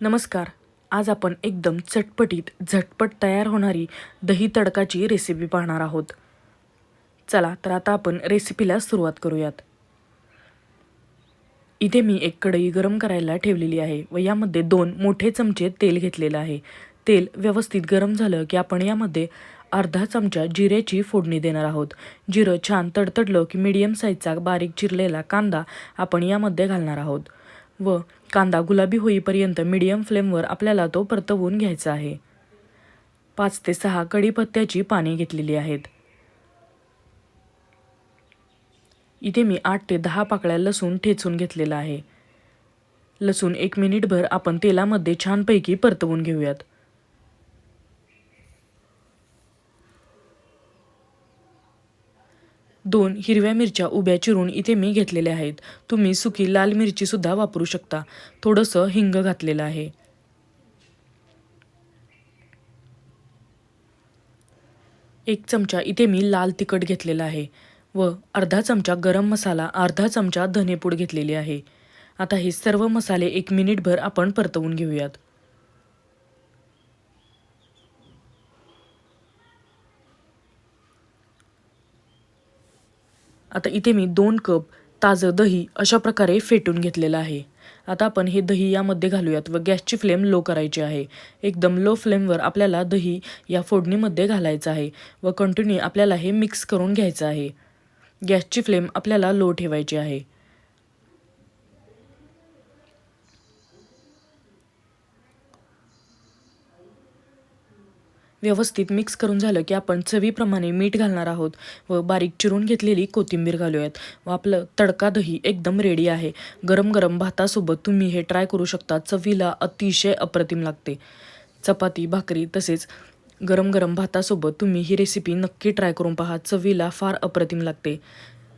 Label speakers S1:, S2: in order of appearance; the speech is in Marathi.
S1: नमस्कार. आज आपण एकदम चटपटीत झटपट तयार होणारी दही तडकाची रेसिपी पाहणार आहोत. चला तर आता आपण रेसिपीला सुरुवात करूयात. इथे मी एक कढई गरम करायला ठेवलेली आहे व यामध्ये दोन मोठे चमचे तेल घेतलेलं आहे. तेल व्यवस्थित गरम झालं की आपण यामध्ये अर्धा चमचा जिऱ्याची फोडणी देणार आहोत. जिरं छान तडतडलं की मीडियम साईजचा बारीक चिरलेला कांदा आपण यामध्ये घालणार आहोत. व कांदा गुलाबी होईपर्यंत मीडियम फ्लेमवर आपल्याला तो परतवून घ्यायचा आहे. पाच ते सहा कढीपत्त्याची पाने घेतलेली आहेत. इथे मी आठ ते दहा पाकळ्या लसूण ठेचून घेतलेला आहे. लसूण एक मिनिटभर आपण तेलामध्ये छानपैकी परतवून घेऊयात. दोन हिरव्या मिरच्या उभ्या चिरून इथे मी घेतलेल्या आहेत. तुम्ही सुकी लाल मिरचीसुद्धा वापरू शकता. थोडंसं हिंग घातलेलं आहे. एक चमचा इथे मी लाल तिखट घेतलेला आहे व अर्धा चमचा गरम मसाला अर्धा चमचा धनेपूड घेतलेली आहे. आता हे सर्व मसाले एक मिनिटभर आपण परतवून घेऊयात. आता इथे मी दोन कप ताजं दही अशा प्रकारे फेटून घेतलेलं आहे. आता आपण हे दही यामध्ये घालूयात व गॅसची फ्लेम लो करायची आहे. एकदम लो फ्लेमवर आपल्याला दही या फोडणीमध्ये घालायचं आहे व कंटिन्यू आपल्याला हे मिक्स करून घ्यायचं आहे. गॅसची फ्लेम आपल्याला लो ठेवायची आहे. व्यवस्थित मिक्स करून झालं की आपण चवीप्रमाणे मीठ घालणार आहोत व बारीक चिरून घेतलेली कोथिंबीर घालूयात. व आपलं तडका दही एकदम रेडी आहे. गरम गरम भातासोबत तुम्ही हे ट्राय करू शकता. चवीला अतिशय अप्रतिम लागते. चपाती भाकरी तसेच गरम गरम भातासोबत तुम्ही ही रेसिपी नक्की ट्राय करून पहा. चवीला फार अप्रतिम लागते.